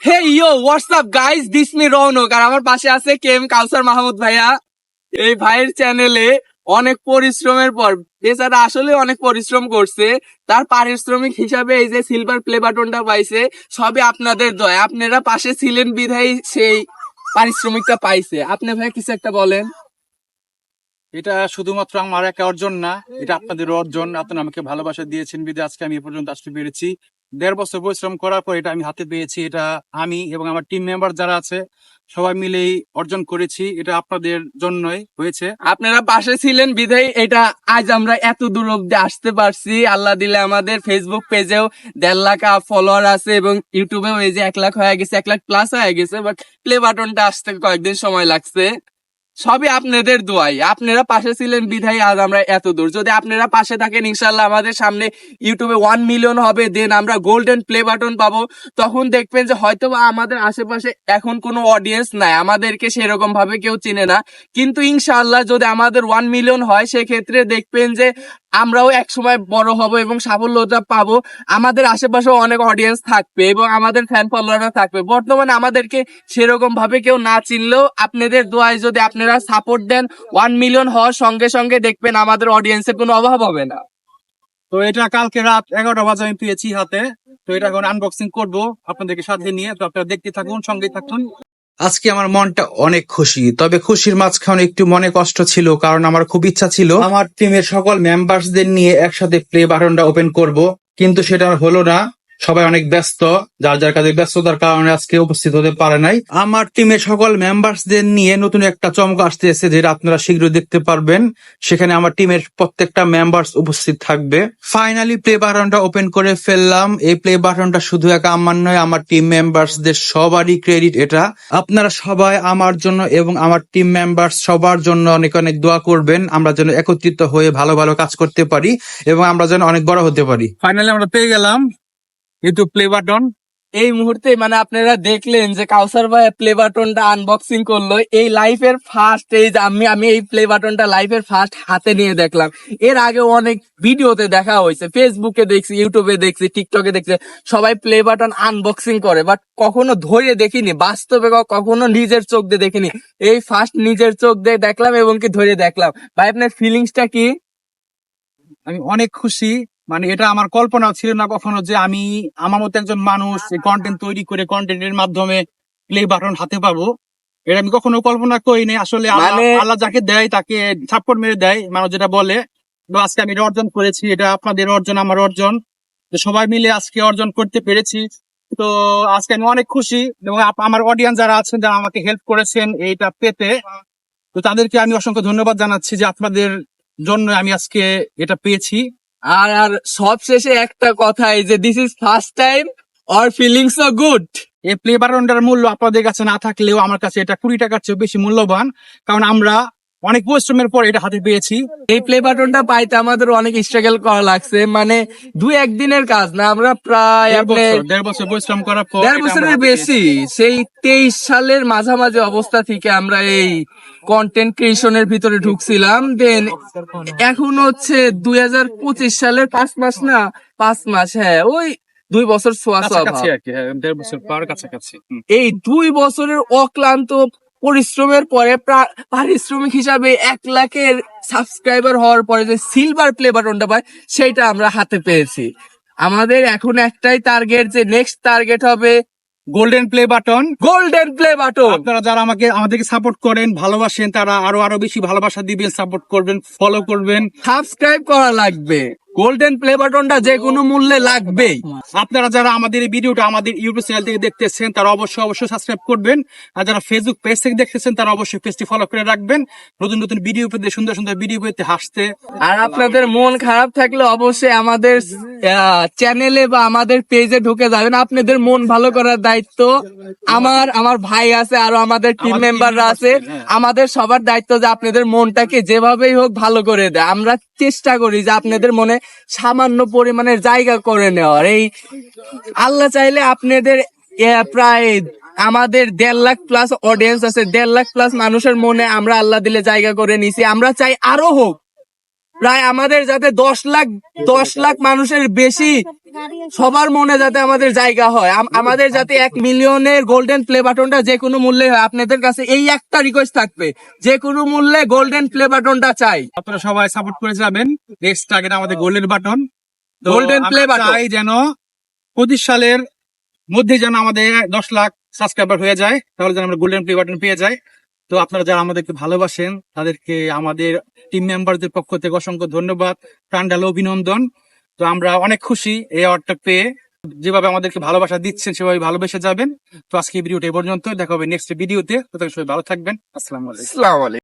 Hey yo WhatsApp guys this me Raunak আর আমার পাশে আছে কে এম কাউসার মাহমুদ ভাইয়া। এই ভাইয়ের চ্যানেলে অনেক পরিশ্রমের পর, বেচারা আসলে অনেক পরিশ্রম করছে। তার পারিশ্রমিক হিসাবে এই যে সিলভার প্লে বাটনটা পাইছে, সবই আপনাদের দয়। আপনারা পাশে ছিলেন বিধায় সেই পারিশ্রমিকটা পাইছে। আপনি ভাই কিছু একটা বলেন। এটা শুধুমাত্র আমার একা অর্জন না, এটা আপনাদের অর্জন। আপনারা আমাকে ভালোবাসা দিয়েছেন বিদে আজকে আমি এ পর্যন্ত আসতে পেরেছি। দেড় বছর পরিশ্রম করার পর এটা আমি হাতে পেয়েছি, এটা আমি এবং আমার টিম মেম্বার যারা আছে, সবাই মিলেই অর্জন করেছি, এটা আপনাদের জন্যই হয়েছে। আপনারা পাশে ছিলেন বিধায়, এটা আজ আমরা এত দূর অব্দি আসতে পারছি। আল্লাহ দিলে আমাদের ফেসবুক পেজেও দেড় লাখ ফলোয়ার আছে এবং ইউটিউবেও এই যে এক লাখ হয়ে গেছে, এক লাখ প্লাস হয়ে গেছে বাট প্লে বাটনটা আসতে কয়েকদিন সময় লাগছে। সবই আপনাদের দোয়াই। আপনারা পাশে ছিলেন বিধায়, আজ আমরা এত দূর। যদি আপনারা পাশে থাকেন ইনশাল্লাহ আমাদের সামনে ইউটিউবে ওয়ান মিলিয়ন হবে দেন আমরা গোল্ডেন প্লে বাটন পাবো। তখন দেখবেন যে হয়তো আমাদের আশেপাশে এখন কোনো অডিয়েন্স নাই। আমাদেরকে সেরকম ভাবে কেউ চিনে না। কিন্তু ইনশাআল্লাহ যদি আমাদের ওয়ান মিলিয়ন হয়, সেক্ষেত্রে দেখবেন যে আমরাও এক সময় বড় হব এবং সাফল্যতা পাবো। আমাদের আশেপাশেও অনেক অডিয়েন্স থাকবে এবং আমাদের ফ্যান ফলোয়াররা থাকবে। বর্তমানে আমাদেরকে সেরকম ভাবে কেউ না চিনলেও আপনাদের দোয়ায় যদি আপনারা সাপোর্ট দেন ওয়ান মিলিয়ন হওয়ার সঙ্গে সঙ্গে দেখবেন আমাদের অডিয়েন্সের কোনো অভাব হবে না। তো এটা কালকে রাত এগারোটা বাজে আমি পেয়েছি হাতে। তো এটা এখন আনবক্সিং করব আপনাদেরকে সাথে নিয়ে। তো আপনারা দেখতে থাকুন সঙ্গে থাকুন। আজকে আমার মনটা অনেক খুশি তবে খুশির মাঝখানে একটু মনে কষ্ট ছিল কারণ আমার খুব ইচ্ছা ছিল আমার টিমের সকল মেম্বার্সদের নিয়ে একসাথে প্লে বাটনটা ওপেন করব কিন্তু সেটা আর হলো না। সবাই অনেক ব্যস্ত, যার যার কাজে ব্যস্ততার কারণে আজকে উপস্থিত হতে পারে নাই। আমার টিমের সকল মেম্বার্সদের নিয়ে নতুন একটা চমক আসতেছে যেটা আপনারা শীঘ্রই দেখতে পারবেন। সেখানে আমার টিমের প্রত্যেকটা মেম্বার্স উপস্থিত থাকবে। ফাইনালি প্লে বাটনটা ওপেন করে ফেললাম। এই প্লে বাটনটা শুধু একা আমার নয়, আমার টিম মেম্বার্সদের সবারই ক্রেডিট এটা। আপনারা সবাই আমার জন্য এবং আমার টিম মেম্বার্স সবার জন্য অনেক অনেক দোয়া করবেন। আমরা যেন একত্রিত হয়ে ভালো ভালো কাজ করতে পারি এবং আমরা যেন অনেক বড় হতে পারি। ফাইনালি আমরা পেয়ে গেলাম। YouTube play button. এই মুহূর্তে মানে আপনারা দেখলেন যে কাউসার ভাই প্লে বাটনটা আনবক্সিং করল। এই লাইফের ফার্স্ট এই যে আমি আমি এই প্লে বাটনটা লাইফের ফার্স্ট হাতে নিয়ে দেখলাম। এর আগে অনেক ভিডিওতে দেখা হয়েছে ফেসবুকে দেখছি ইউটিউবে দেখছি টিকটকে দেখছি সবাই প্লে বাটন আনবক্সিং করে বাট কখনো ধরে দেখিনি বাস্তবে কখনো নিজের চোখ দিয়ে দেখিনি। এই ফার্স্ট নিজের চোখ দিয়ে দেখলাম এবং কি ধরে দেখলাম। ভাই আপনার ফিলিংসটা কি? আমি অনেক খুশি মানে এটা আমার কল্পনা ছিল না কখনো যে আমি আমার মতো একজন মানুষ কন্টেন্ট তৈরি করে কন্টেন্টের মাধ্যমে প্লে বাটন হাতে পাবো। এটা আমি কখনো কল্পনা করিনি আসলে আল্লাহ- মানে- যাকে দেয় তাকে ছাপ্পর মেরে দেয় মানুষ যেটা বলে। তো আজকে আমি এটা অর্জন করেছি এটা আপনাদের অর্জন আমার অর্জন। তো সবাই মিলে আজকে অর্জন করতে পেরেছি। তো আজকে আমি অনেক খুশি এবং আমার অডিয়েন্স যারা আছেন যারা আমাকে হেল্প করেছেন এইটা পেতে তো তাদেরকে আমি অসংখ্য ধন্যবাদ জানাচ্ছি যে আপনাদের জন্য আমি আজকে এটা পেয়েছি। আর আর সবশেষে একটা কথাই যে this is first time or feelings a good এই প্লে বাটনটার মূল্য আপনাদের কাছে না থাকলেও আমার কাছে এটা কুড়ি টাকার চেয়ে বেশি মূল্যবান, কারণ আমরা অনেক পরিশ্রমের পর এটা হাতে পেয়েছি। এই প্লে বাটনটা পাইতে আমাদের অনেক স্ট্রাগল করা লাগছে মানে দুই একদিনের কাজ না আমরা প্রায় দেড় বছর পরিশ্রম করার পর দেড় বছরের বেশি সেই তেইশ সালের মাঝামাঝি অবস্থা থেকে আমরা এই কন্টেন্ট ক্রিয়েশনের ভিতরে ঢুকছিলাম। দেন এখন হচ্ছে দুই হাজার পঁচিশ সালের পাঁচ মাস না পাঁচ মাস হ্যাঁ ওই দুই বছর ছোঁয়া ছোঁয়া আর কি হ্যাঁ, দেড় বছর পার কাছাকাছি। এই দুই বছরের অক্লান্ত পরিশ্রমের পরে পারিশ্রমিক হিসাবে এক লাখের সাবস্ক্রাইবার হওয়ার পরে যে সিলভার প্লে বাটনটা পাই সেইটা আমরা হাতে পেয়েছি। আমাদের এখন একটাই টার্গেট যে নেক্সট টার্গেট হবে golden play button golden play button আপনারা যারা আমাকে আমাদেরকে সাপোর্ট করেন ভালোবাসেন তারা আরও আরও বেশি ভালোবাসা দিবেন সাপোর্ট করবেন ফলো করবেন। সাবস্ক্রাইব করা লাগবে। গোল্ডেন প্লে বাটনটা যে কোনো মূল্যে লাগবেই। আপনারা যারা আমাদের এই ভিডিওটা আমাদের ইউটিউব চ্যানেল থেকে দেখতেছেন তারা অবশ্যই অবশ্যই সাবস্ক্রাইব করবেন। আর যারা ফেসবুক পেজ থেকে দেখতেছেন তারা অবশ্যই পেজটি ফলো করে রাখবেন। নতুন নতুন ভিডিও পেতে সুন্দর সুন্দর ভিডিও পেতে হাসতে। আর আপনাদের মন খারাপ থাকলে অবশ্যই আমাদের চ্যানেলে বা আমাদের পেজে ঢুকে যাবেন। আপনাদের মন ভালো করার দায়িত্ব আমার আমার ভাই আছে আর আমাদের টিম মেম্বাররা আছে আছে, হ্যাঁ। আমাদের সবার দায়িত্ব যে আপনাদের মনটাকে যেভাবেই হোক ভালো করে দেয়। আমরা চেষ্টা করি যে আপনাদের মনে সামান্য পরিমাণের জায়গা করে নেওয়ার। এই আল্লাহ চাইলে আপনাদের প্রায় আমাদের দেড় লাখ প্লাস অডিয়েন্স আছে। দেড় লাখ প্লাস মানুষের মনে আমরা আল্লাহ দিলে জায়গা করে নিছি। আমরা চাই আরও হোক। প্রায় আমাদের যাতে দশ লাখ দশ লাখ মানুষের বেশি সবার মনে যাতে আমাদের জায়গা হয়। আমাদের যাতে এক মিলিয়নের গোল্ডেন প্লে বাটনটা যে কোনো মূল্যে হয় আপনাদের কাছে এই একটা রিকোয়েস্ট থাকবে। যে কোনো মূল্যে গোল্ডেন প্লে বাটনটা চাই। আপনারা সবাই সাপোর্ট করে যাবেন। নেক্সট টার্গেট আমাদের golden button Golden play button। চাই যেন পঁচিশ সালের মধ্যে যেন আমাদের দশ লাখ সাবস্ক্রাইবার হয়ে যায় তাহলে যেন আমরা গোল্ডেন প্লে বাটন পেয়ে যাই। তো আপনারা যারা আমাদেরকে ভালোবাসেন তাদেরকে আমাদের টিম মেম্বারদের পক্ষ থেকে অসংখ্য ধন্যবাদ। প্রাণডাল অভিনন্দন। তো আমরা অনেক খুশি এই অ্যাওয়ার্ডটা পেয়ে। যেভাবে আমাদেরকে ভালোবাসা দিচ্ছেন, সেভাবে ভালোবেসে যাবেন। তো আজকে ভিডিওটা এই পর্যন্ত দেখা হবে নেক্সট ভিডিওতে সবাই ভালো থাকবেন। আসসালামু আলাইকুম।